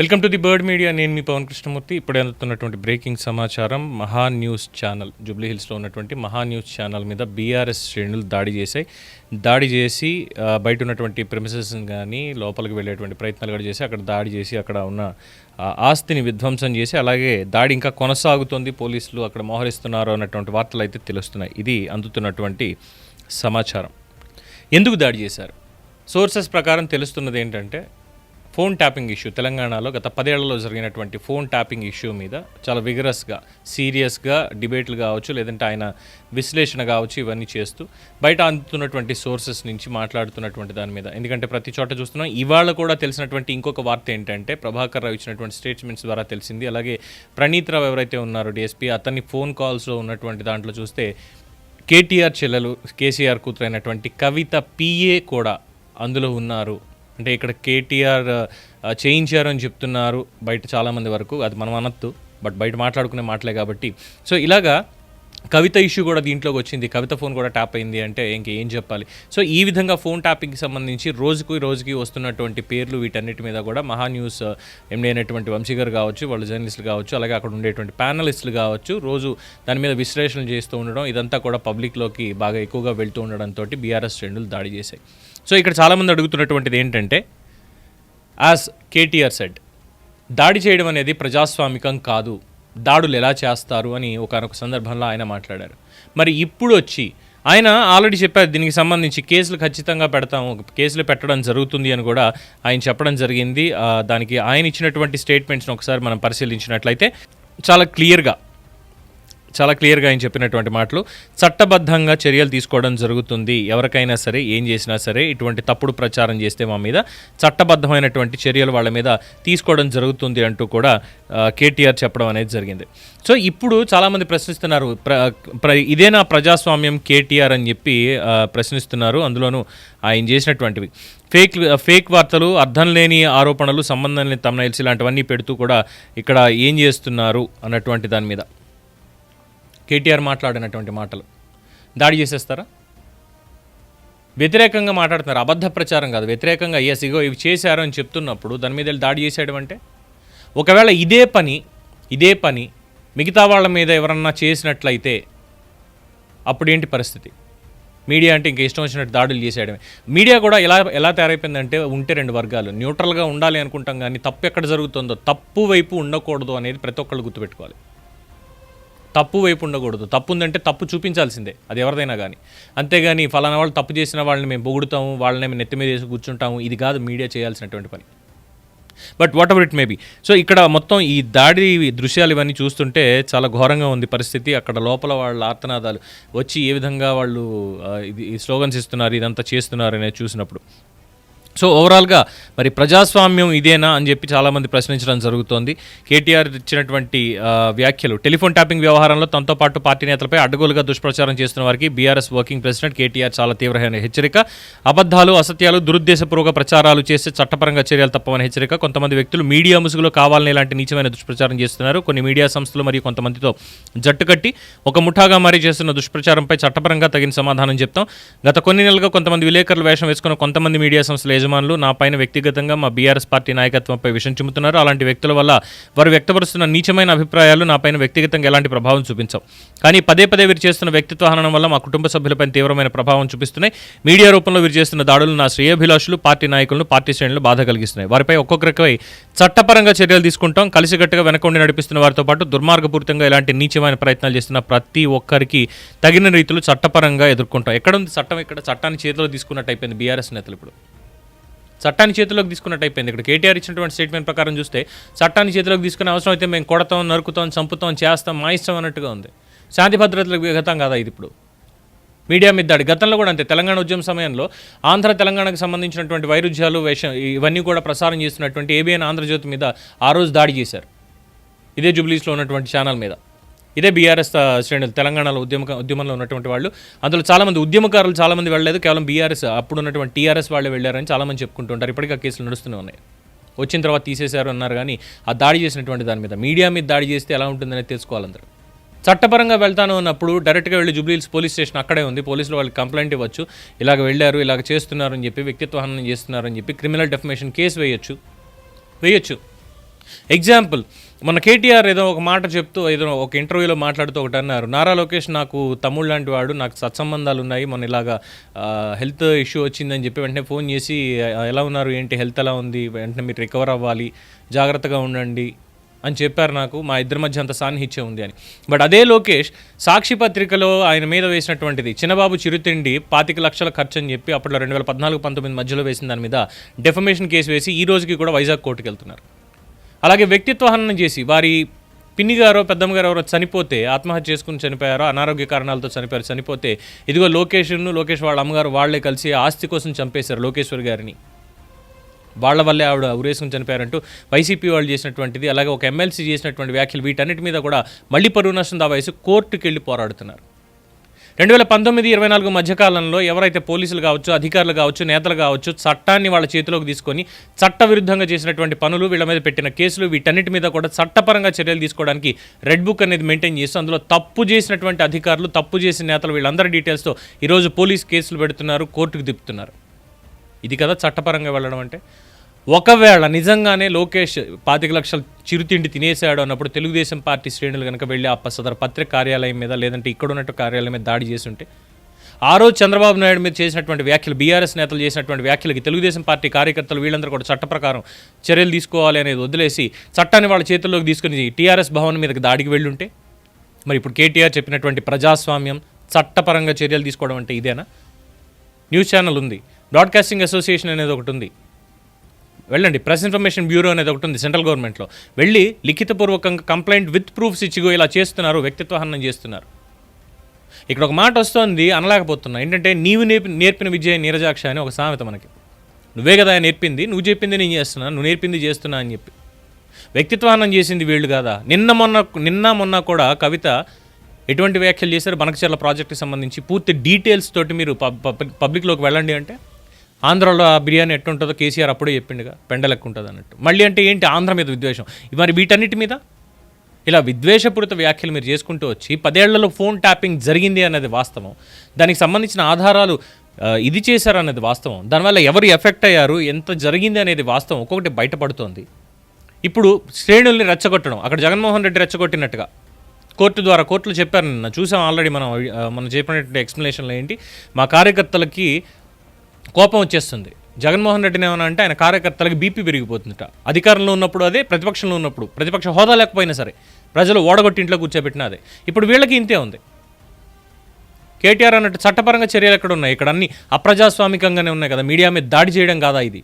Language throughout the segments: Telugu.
Welcome to the Bird Media. నేను మీ పవన్ కృష్ణమూర్తి. ఇప్పుడు అందుతున్నటువంటి బ్రేకింగ్ సమాచారం. మహా న్యూస్ ఛానల్ జూబ్లీ హిల్స్లో ఉన్నటువంటి మహా న్యూస్ ఛానల్ మీద బీఆర్ఎస్ శ్రేణులు దాడి చేశాయి. దాడి చేసి బయట ఉన్నటువంటి ప్రిమిసెస్ కానీ లోపలికి వెళ్ళేటువంటి ప్రయత్నాలు కూడా చేసి అక్కడ దాడి చేసి అక్కడ ఉన్న ఆస్తిని విధ్వంసం చేసి అలాగే దాడి ఇంకా కొనసాగుతోంది. పోలీసులు అక్కడ మోహరిస్తున్నారు అన్నటువంటి వార్తలు అయితే తెలుస్తున్నాయి. ఇది అందుతున్నటువంటి సమాచారం. ఎందుకు దాడి చేశారు? సోర్సెస్ ప్రకారం తెలుస్తున్నది ఏంటంటే ఫోన్ ట్యాపింగ్ ఇష్యూ. తెలంగాణలో గత పదేళ్ళలో జరిగినటువంటి ఫోన్ ట్యాపింగ్ ఇష్యూ మీద చాలా విగరస్గా సీరియస్గా డిబేట్లు కావచ్చు లేదంటే ఆయన విశ్లేషణ కావచ్చు ఇవన్నీ చేస్తూ బయట అందుతున్నటువంటి సోర్సెస్ నుంచి మాట్లాడుతున్నటువంటి దాని మీద. ఎందుకంటే ప్రతి చోట చూస్తున్నాం ఇవాళ కూడా తెలిసినటువంటి ఇంకొక వార్త ఏంటంటే ప్రభాకర్ రావు ఇచ్చినటువంటి స్టేట్మెంట్స్ ద్వారా తెలిసింది. అలాగే ప్రణీత్ రావు ఎవరైతే ఉన్నారో డిఎస్పీ అతన్ని ఫోన్ కాల్స్లో ఉన్నటువంటి దాంట్లో చూస్తే కేటీఆర్ చెల్లెలు కేసీఆర్ కూతురైనటువంటి కవిత పిఏ కూడా అందులో ఉన్నారు. అంటే ఇక్కడ కేటీఆర్ చేయించారు అని చెప్తున్నారు బయట చాలామంది వరకు. అది మనం అనొద్దు బట్ బయట మాట్లాడుకునే మాటలే కాబట్టి. సో ఇలాగా కవిత ఇష్యూ కూడా దీంట్లోకి వచ్చింది. కవిత ఫోన్ కూడా ట్యాప్ అయింది అంటే ఇంకేం చెప్పాలి? సో ఈ విధంగా ఫోన్ ట్యాపింగ్కి సంబంధించి రోజుకు రోజుకి వస్తున్నటువంటి పేర్లు వీటన్నిటి మీద కూడా మహా న్యూస్ ఎండి అయినటువంటి వంశీగర్ కావచ్చు వాళ్ళు జర్నలిస్టులు కావచ్చు అలాగే అక్కడ ఉండేటువంటి ప్యానలిస్టులు కావచ్చు రోజు దాని మీద విశ్లేషణ చేస్తూ ఉండడం ఇదంతా కూడా పబ్లిక్లోకి బాగా ఎక్కువగా వెళ్తూ ఉండడంతో బీఆర్ఎస్ ట్రెండ్లు దాడి చేశాయి. సో ఇక్కడ చాలామంది అడుగుతున్నటువంటిది ఏంటంటే యాజ్ కేటీఆర్ సెడ్ దాడి చేయడం అనేది ప్రజాస్వామికం కాదు. దాడులు ఎలా చేస్తారు అని ఒకనొక సందర్భంలో ఆయన మాట్లాడారు. మరి ఇప్పుడు వచ్చి ఆయన ఆల్రెడీ చెప్పారు దీనికి సంబంధించి కేసులు ఖచ్చితంగా పెడతాము కేసులు పెట్టడం జరుగుతుంది అని కూడా ఆయన చెప్పడం జరిగింది. దానికి ఆయన ఇచ్చినటువంటి స్టేట్మెంట్స్ని ఒకసారి మనం పరిశీలించినట్లయితే చాలా క్లియర్గా చాలా క్లియర్గా ఆయన చెప్పినటువంటి మాటలు. చట్టబద్ధంగా చర్యలు తీసుకోవడం జరుగుతుంది. ఎవరికైనా సరే ఏం చేసినా సరే ఇటువంటి తప్పుడు ప్రచారం చేస్తే మా మీద చట్టబద్ధమైనటువంటి చర్యలు వాళ్ళ మీద తీసుకోవడం జరుగుతుంది అంటూ కూడా కేటీఆర్ చెప్పడం అనేది జరిగింది. సో ఇప్పుడు చాలామంది ప్రశ్నిస్తున్నారు. ప్ర ప్ర ఇదేనా ప్రజాస్వామ్యం కేటీఆర్ అని చెప్పి ప్రశ్నిస్తున్నారు. అందులోనూ ఆయన చేసినటువంటివి. ఫేక్ ఫేక్ వార్తలు అర్థం లేని ఆరోపణలు సంబంధం లేని తమ్నైల్స్ ఇలాంటివన్నీ పెడుతూ కూడా ఇక్కడ ఏం చేస్తున్నారు అన్నటువంటి దాని మీద. కేటీఆర్ మాట్లాడినటువంటి మాటలు. దాడి చేసేస్తారా? వ్యతిరేకంగా మాట్లాడుతున్నారు అబద్ధ ప్రచారం కాదు. వ్యతిరేకంగా ఎస్ ఇగో ఇవి చేశారు అని చెప్తున్నప్పుడు దాని మీద వెళ్ళి దాడి చేసేయడం అంటే? ఒకవేళ ఇదే పని ఇదే పని మిగతా వాళ్ళ మీద ఎవరన్నా చేసినట్లయితే అప్పుడేంటి పరిస్థితి? మీడియా అంటే ఇంక ఇష్టం వచ్చినట్టు దాడులు చేసేయడమే. మీడియా కూడా ఎలా ఎలా తయారైపోయిందంటే ఉంటే రెండు వర్గాలు. న్యూట్రల్గా ఉండాలి అనుకుంటాం కానీ తప్పు ఎక్కడ జరుగుతుందో తప్పు వైపు ఉండకూడదు అనేది ప్రతి ఒక్కళ్ళు గుర్తుపెట్టుకోవాలి. తప్పు వైపు ఉండకూడదు. తప్పు ఉందంటే తప్పు చూపించాల్సిందే అది ఎవరిదైనా కానీ అంతేగాని ఫలానా వాళ్ళు తప్పు చేసిన వాళ్ళని మేము పొగుడుతాము వాళ్ళని మేము నెత్తి మీద వేసి కూర్చుంటాము ఇది కాదు మీడియా చేయాల్సినటువంటి పని. But whatever it may so ఇక్కడ మొత్తం ఈ దాడి దృశ్యాలు ఇవన్నీ చూస్తుంటే చాలా ఘోరంగా ఉంది పరిస్థితి. అక్కడ లోపల వాళ్ళ ఆర్తనాదాలు వచ్చి ఏ విధంగా వాళ్ళు ఇది స్లోగన్స్ ఇస్తున్నారు ఇదంతా చేస్తున్నారు అనేది చూసినప్పుడు. సో ఓవరాల్గా మరి ప్రజాస్వామ్యం ఇదేనా అని చెప్పి చాలామంది ప్రశ్నించడం జరుగుతోంది. కేటీఆర్ ఇచ్చినటువంటి వ్యాఖ్యలు టెలిఫోన్ ట్యాపింగ్ వ్యవహారంలో తనతో పాటు పార్టీ నేతలపై అడ్డగోలుగా దుష్ప్రచారం చేస్తున్న వారికి బీఆర్ఎస్ వర్కింగ్ ప్రెసిడెంట్ కేటీఆర్ చాలా తీవ్రమైన హెచ్చరిక. అబద్ధాలు అసత్యాలు దురుద్దేశపూర్వక ప్రచారాలు చేస్తే చట్టపరంగా చర్యలు తప్పవని హెచ్చరిక. కొంతమంది వ్యక్తులు మీడియా ముసుగులో కావాలని ఇలాంటి నీచమైన దుష్ప్రచారం చేస్తున్నారు. కొన్ని మీడియా సంస్థలు మరియు కొంతమందితో జట్టు కట్టి ఒక ముఠాగా మారి చేస్తున్న దుష్ప్రచారంపై చట్టపరంగా తగిన సమాధానం చెప్తాం. గత కొన్ని నెలలుగా కొంతమంది విలేకరులు వేషం వేసుకున్న కొంతమంది మీడియా సంస్థలు యజమానులు నా పైన వ్యక్తిగతంగా మా బీఆర్ఎస్ పార్టీ నాయకత్వంపై విషం చిమ్ముతున్నారు. అలాంటి వ్యక్తుల వల్ల వారు వ్యక్తపరుస్తున్న నీచమైన అభిప్రాయాలు నా పైన వ్యక్తిగతంగా ఎలాంటి ప్రభావం చూపించవు. కానీ పదే పదే వీరు చేస్తున్న వ్యక్తిత్వ హననం వల్ల మా కుటుంబ సభ్యులపై తీవ్రమైన ప్రభావం చూపిస్తున్నాయి. మీడియా రూపంలో వీరు చేస్తున్న దాడులు నా శ్రేయభిలాషులు పార్టీ నాయకులను పార్టీ శ్రేణులు బాధ కలిగిస్తున్నాయి. వారిపై ఒక్కొక్కరిపై చట్టపరంగా చర్యలు తీసుకుంటాం. కలిసికట్టుగా వెనకొండి నడిపిస్తున్న వారితో పాటు దుర్మార్గపూరితంగా ఇలాంటి నీచమైన ప్రయత్నాలు చేస్తున్న ప్రతి ఒక్కరికి తగిన రీతిలో చట్టపరంగా ఎదుర్కొంటాం. ఎక్కడ ఉంది చట్టం? ఇక్కడ చట్టాన్ని చేతిలో తీసుకున్నట్టు అయిపోయింది బీఆర్ఎస్ నేతలు ఇప్పుడు. చట్టాన్ని చేతిలోకి తీసుకున్నట్టు అయిపోయింది. ఇక్కడ కేటీఆర్ ఇచ్చినటువంటి స్టేట్మెంట్ ప్రకారం చూస్తే చట్టాన్ని చేతిలోకి తీసుకునే అవసరం అయితే మేము కొడతాం నరుకుతాం చంపుతాం చేస్తాం మా ఇష్టం అన్నట్టుగా ఉంది. శాంతి భద్రతలకు విఘతం కాదా ఇది ఇప్పుడు? మీడియా మీద దాడి గతంలో కూడా అంతే. తెలంగాణ ఉద్యమ సమయంలో ఆంధ్ర తెలంగాణకు సంబంధించినటువంటి వైరుధ్యాలు వేషం ఇవన్నీ కూడా ప్రసారం చేస్తున్నటువంటి ఏబిఎన్ ఆంధ్రజ్యోతి మీద ఆ రోజు దాడి చేశారు. ఇదే జూబ్లీస్లో ఉన్నటువంటి ఛానల్ మీద. ఇదే బీఆర్ఎస్ శ్రేణులు తెలంగాణలో ఉద్యమ ఉద్యమంలో ఉన్నటువంటి వాళ్ళు. అందులో చాలామంది ఉద్యమకారులు చాలామంది వెళ్ళలేదు. కేవలం బీఆర్ఎస్ అప్పుడు ఉన్నటువంటి టీఆర్ఎస్ వాళ్ళే వెళ్ళారని చాలామంది చెప్పుకుంటుంటారు. ఇప్పటికీ ఆ కేసులు నడుస్తూనే ఉన్నాయి. వచ్చిన తర్వాత తీసేశారు అన్నారు కానీ ఆ దాడి చేసినటువంటి దాని మీద మీడియా మీద దాడి చేస్తే ఎలా ఉంటుందనేది తెలుసుకోవాలందరూ. చట్టపరంగా వెళ్తాను అన్నప్పుడు డైరెక్ట్గా వెళ్ళి జూబ్లీహిల్స్ పోలీస్ స్టేషన్ అక్కడే ఉంది. పోలీసులు వాళ్ళకి కంప్లైంట్ ఇవ్వచ్చు. ఇలాగ వెళ్ళారు ఇలాగ చేస్తున్నారని చెప్పి వ్యక్తిత్వ హనం చేస్తున్నారని చెప్పి క్రిమినల్ డెఫమేషన్ కేసు వేయొచ్చు. వేయొచ్చు. ఎగ్జాంపుల్ మన కేటీఆర్ ఏదో ఒక మాట చెప్తూ ఏదో ఒక ఇంటర్వ్యూలో మాట్లాడుతూ ఒకటి అన్నారు. నారా లోకేష్ నాకు తమ్ముడు లాంటి వాడు నాకు సత్సంబంధాలు ఉన్నాయి మన ఇలాగా హెల్త్ ఇష్యూ వచ్చిందని చెప్పి వెంటనే ఫోన్ చేసి ఎలా ఉన్నారు? ఏంటి? హెల్త్ ఎలా ఉంది? వెంటనే మీరు రికవర్ అవ్వాలి జాగ్రత్తగా ఉండండి అని చెప్పారు నాకు. మా ఇద్దరి మధ్య అంత సాన్నిహిత్యం ఉంది అని. బట్ అదే లోకేష్ సాక్షి పత్రికలో ఆయన మీద వేసినటువంటిది చిన్నబాబు చిరుతిండి పాతిక లక్షల ఖర్చు అని చెప్పి అప్పట్లో రెండు వేల పద్నాలుగు పంతొమ్మిది మధ్యలో వేసిన దాని మీద డెఫమేషన్ కేసు వేసి ఈ రోజుకి కూడా వైజాగ్ కోర్టుకు వెళ్తున్నారు అలాగే వ్యక్తిత్వ హననం చేసి వారి పిన్ని గారో పెద్దమ్మ గారు ఎవరో చనిపోతే ఆత్మహత్య చేసుకుని చనిపోయారో అనారోగ్య కారణాలతో చనిపోయారు చనిపోతే ఇదిగో లోకేష్ను లోకేష్ వాళ్ళ అమ్మగారు వాళ్ళే కలిసి ఆస్తి కోసం చంపేశారు లోకేశ్వర్ గారిని. వాళ్ళ వల్లే ఆవిడ ఉరేసుకుని చనిపోయారంటూ వైసీపీ వాళ్ళు చేసినటువంటిది అలాగే ఒక ఎమ్మెల్సీ చేసినటువంటి వ్యాఖ్యలు వీటన్నిటి మీద కూడా మళ్ళీ పరువు నష్టం దావా వేసి కోర్టుకి వెళ్ళి పోరాడుతున్నారు. రెండు వేల పంతొమ్మిది ఇరవై నాలుగు మధ్యకాలంలో ఎవరైతే పోలీసులు కావచ్చు అధికారులు కావచ్చు నేతలు కావచ్చు చట్టాన్ని వాళ్ళ చేతిలోకి తీసుకొని చట్ట విరుద్ధంగా చేసినటువంటి పనులు వీళ్ళ మీద పెట్టిన కేసులు వీటన్నిటి మీద కూడా చట్టపరంగా చర్యలు తీసుకోవడానికి రెడ్ బుక్ అనేది మెయింటైన్ చేస్తూ అందులో తప్పు చేసినటువంటి అధికారులు తప్పు చేసిన నేతలు వీళ్ళందరి డీటెయిల్స్తో ఈరోజు పోలీస్ కేసులు పెడుతున్నారు కోర్టుకు దిప్పుతున్నారు ఇది కదా చట్టపరంగా వెళ్ళడం అంటే? ఒకవేళ నిజంగానే లోకేష్ పాతిక లక్షల చిరుతిండి తినేసాడు అన్నప్పుడు తెలుగుదేశం పార్టీ శ్రేణులు కనుక వెళ్ళి ఆ సదర సదరు పత్రిక కార్యాలయం మీద లేదంటే ఇక్కడ ఉన్నట్టు కార్యాలయం మీద దాడి చేసి ఉంటే ఆ రోజు చంద్రబాబు నాయుడు మీద చేసినటువంటి వ్యాఖ్యలు బీఆర్ఎస్ నేతలు చేసినటువంటి వ్యాఖ్యలకి తెలుగుదేశం పార్టీ కార్యకర్తలు వీళ్ళందరూ కూడా చట్ట ప్రకారం చర్యలు తీసుకోవాలి అనేది వదిలేసి చట్టాన్ని వాళ్ళ చేతుల్లోకి తీసుకుని టీఆర్ఎస్ భవన్ మీదకి దాడికి వెళ్ళుంటే మరి ఇప్పుడు కేటీఆర్ చెప్పినటువంటి ప్రజాస్వామ్యం చట్టపరంగా చర్యలు తీసుకోవడం అంటే ఇదేనా? న్యూస్ ఛానల్ ఉంది. బ్రాడ్కాస్టింగ్ అసోసియేషన్ అనేది ఒకటి ఉంది. వెళ్ళండి. ప్రెస్ ఇన్ఫర్మేషన్ బ్యూరో అనేది ఒకటి ఉంది సెంట్రల్ గవర్నమెంట్లో. వెళ్ళి లిఖితపూర్వకంగా కంప్లైంట్ విత్ ప్రూఫ్స్ ఇచ్చిగో ఇలా చేస్తున్నారు వ్యక్తిత్వ హనం చేస్తున్నారు. ఇక్కడ ఒక మాట వస్తోంది అనలేకపోతున్నా. ఏంటంటే నీవు నేర్పి నేర్పిన విజయ నీరజాక్ష అని ఒక సామెత మనకి. నువ్వే కదా నేర్పింది నువ్వు చెప్పింది నేను చేస్తున్నా నువ్వు నేర్పింది చేస్తున్నా అని చెప్పి. వ్యక్తిత్వానం చేసింది వీళ్ళు కాదా? నిన్న మొన్న నిన్న మొన్న కూడా కవిత ఎటువంటి వ్యాఖ్యలు చేశారు? బనకచర్ల ప్రాజెక్టుకి సంబంధించి పూర్తి డీటెయిల్స్ తోటి మీరు పబ్- పబ్లిక్లోకి వెళ్ళండి అంటే? ఆంధ్రాలో ఆ బిర్యానీ ఎట్టుంటుందో కేసీఆర్ అప్పుడే చెప్పిండుగా పెండలకు ఉంటుంది అన్నట్టు మళ్ళీ అంటే ఏంటి ఆంధ్ర మీద విద్వేషం? మరి వీటన్నిటి మీద? ఇలా విద్వేషపూరిత వ్యాఖ్యలు మీరు చేసుకుంటూ వచ్చి పదేళ్ళలో ఫోన్ ట్యాపింగ్ జరిగింది అన్నది వాస్తవం. దానికి సంబంధించిన ఆధారాలు ఇది చేశారు అనేది వాస్తవం. దానివల్ల ఎవరు ఎఫెక్ట్ అయ్యారు ఎంత జరిగింది అనేది వాస్తవం ఒక్కొక్కటి బయటపడుతోంది. ఇప్పుడు శ్రేణుల్ని రెచ్చగొట్టడం అక్కడ జగన్మోహన్ రెడ్డి రెచ్చగొట్టినట్టుగా. కోర్టు ద్వారా కోర్టులు చెప్పారు నిన్న. చూసాం ఆల్రెడీ మనం మనం చెప్పినటువంటి ఎక్స్ప్లెనేషన్లో ఏంటి? మా కార్యకర్తలకి కోపం వచ్చేస్తుంది. జగన్మోహన్ రెడ్డిని ఏమన్నా అంటే ఆయన కార్యకర్తలకు బీపీ పెరిగిపోతుందట. అధికారంలో ఉన్నప్పుడు అదే ప్రతిపక్షంలో ఉన్నప్పుడు ప్రతిపక్ష హోదా లేకపోయినా సరే ప్రజలు ఓడగొట్టి ఇంట్లో కూర్చోబెట్టినా అదే. ఇప్పుడు వీళ్ళకి ఇంతే ఉంది. కేటీఆర్ అన్నట్టు చట్టపరంగా చర్యలు ఎక్కడ ఉన్నాయి? ఇక్కడ అన్ని అప్రజాస్వామికంగానే ఉన్నాయి కదా. మీడియా మీద దాడి చేయడం కాదా ఇది?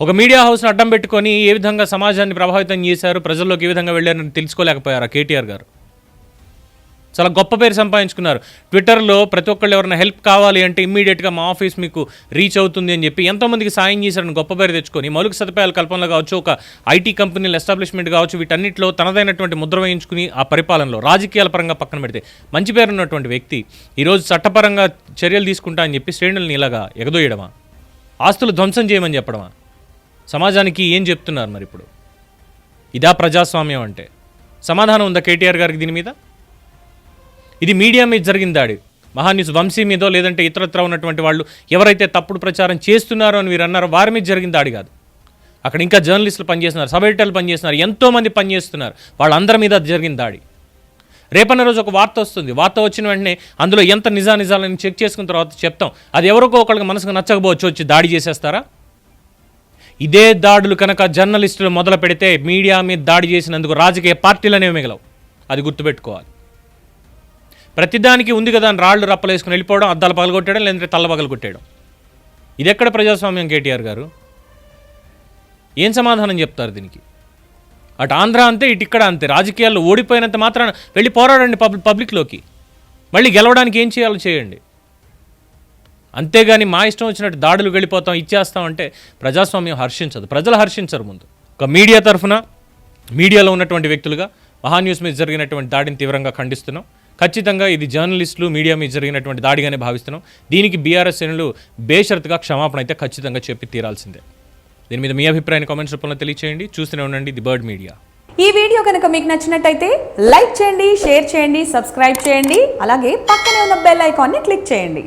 ఒక మీడియా హౌస్ని అడ్డం పెట్టుకొని ఏ విధంగా సమాజాన్ని ప్రభావితం చేశారు? ప్రజల్లోకి ఏ విధంగా వెళ్ళారని తెలుసుకోలేకపోయారా కేటీఆర్ గారు? చాలా గొప్ప పేరు సంపాదించుకున్నారు. ట్విట్టర్లో ప్రతి ఒక్కళ్ళు ఎవరైనా హెల్ప్ కావాలి అంటే ఇమ్మీడియట్గా మా ఆఫీస్ మీకు రీచ్ అవుతుంది అని చెప్పి ఎంతోమందికి సాయం చేశారని గొప్ప పేరు తెచ్చుకొని మౌలిక సదుపాయాల కల్పనలో కావచ్చు ఒక ఐటీ కంపెనీల ఎస్టాబ్లిష్మెంట్ కావచ్చు వీటన్నిటిలో తనదైనటువంటి ముద్ర వేయించుకుని ఆ పరిపాలనలో రాజకీయాల పరంగా పక్కన పెడితే మంచి పేరు ఉన్నటువంటి వ్యక్తి ఈరోజు చట్టపరంగా చర్యలు తీసుకుంటా అని చెప్పి శ్రేణులను ఇలాగా ఎగదోయడమా? ఆస్తులు ధ్వంసం చేయమని చెప్పడమా? సమాజానికి ఏం చెప్తున్నారు మరి ఇప్పుడు? ఇదా ప్రజాస్వామ్యం అంటే. సమాధానం ఉందా కేటీఆర్ గారికి దీని మీద? ఇది మీడియా మీద జరిగిన దాడి మహాన్యూస్ వంశీ మీదో లేదంటే ఇతరత్ర ఉన్నటువంటి వాళ్ళు ఎవరైతే తప్పుడు ప్రచారం చేస్తున్నారో అని మీరు అన్నారో వారి మీద జరిగిన దాడి కాదు. అక్కడ ఇంకా జర్నలిస్టులు పనిచేస్తున్నారు సబ్ ఎడిటర్లు పనిచేస్తున్నారు ఎంతోమంది పనిచేస్తున్నారు. వాళ్ళందరి మీద జరిగిన దాడి రేపన్న రోజు ఒక వార్త వస్తుంది. వార్త వచ్చిన వెంటనే అందులో ఎంత నిజా నిజాలని చెక్ చేసుకున్న తర్వాత చెప్తాం. అది ఎవరికో ఒకరికి మనసుకు నచ్చకపోవచ్చు వచ్చి దాడి చేసేస్తారా? ఇదే దాడులు కనుక జర్నలిస్టులు మొదలు పెడితే మీడియా మీద దాడి చేసినందుకు రాజకీయ పార్టీలు అనేవి మిగలవు. అది గుర్తుపెట్టుకోవాలి. ప్రతిదానికి ఉంది కదా అని రాళ్ళు రప్పలేసుకుని వెళ్ళిపోవడం అద్దాలు పగలగొట్టడం లేదంటే తల్ల పగలగొట్టేయడం. ఇది ఎక్కడ ప్రజాస్వామ్యం కేటీఆర్ గారు? ఏం సమాధానం చెప్తారు దీనికి? అటు ఆంధ్ర అంతే ఇటు ఇక్కడ అంతే. రాజకీయాల్లో ఓడిపోయినంత మాత్రాన వెళ్ళి పోరాడండి పబ్లిక్ పబ్లిక్లోకి. మళ్ళీ గెలవడానికి ఏం చేయాలో చేయండి. అంతేగాని మా ఇష్టం వచ్చినట్టు దాడులు వెళ్ళిపోతాం ఇచ్చేస్తాం అంటే ప్రజాస్వామ్యం హర్షించదు. ప్రజలు హర్షించరు ముందు. ఒక మీడియా తరఫున మీడియాలో ఉన్నటువంటి వ్యక్తులుగా మహాన్యూస్ మీద జరిగినటువంటి దాడిని తీవ్రంగా ఖండిస్తున్నాం. ఖచ్చితంగా ఇది జర్నలిస్టులు మీడియా మీద జరిగినటువంటి దాడిగానే భావిస్తున్నాం. దీనికి బీఆర్ఎస్ శ్రేణులు బేషరత్గా క్షమాపణ అయితే ఖచ్చితంగా చెప్పి తీరాల్సిందే. దీని మీద మీ అభిప్రాయాన్ని కామెంట్స్ రూపంలో తెలియచేయండి. చూస్తూనే ఉండండి ది బర్డ్ మీడియా. ఈ వీడియో కనుక మీకు నచ్చినట్టయితే లైక్ చేయండి షేర్ చేయండి సబ్స్క్రైబ్ చేయండి అలాగే పక్కనే ఉన్న బెల్ ఐకాన్ని క్లిక్ చేయండి.